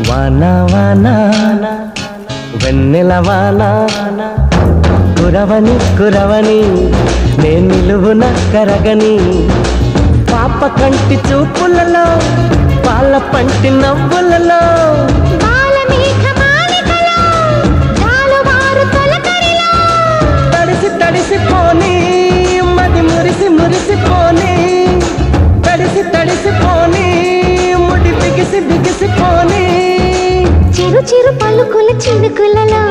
వాన వాన వెన్నెల వాన కురవని కురవని నేను నిలువున కరగని పాప కంటి చూపులలో పాల పంటి నవ్వులలో. తడిసి తడిసి పోని మది మురిసి మురిసి పోని. తడిసి తడిసి పోని ముడి బిగిసి బిగిసి చిరు పలుకుల చినుకులలో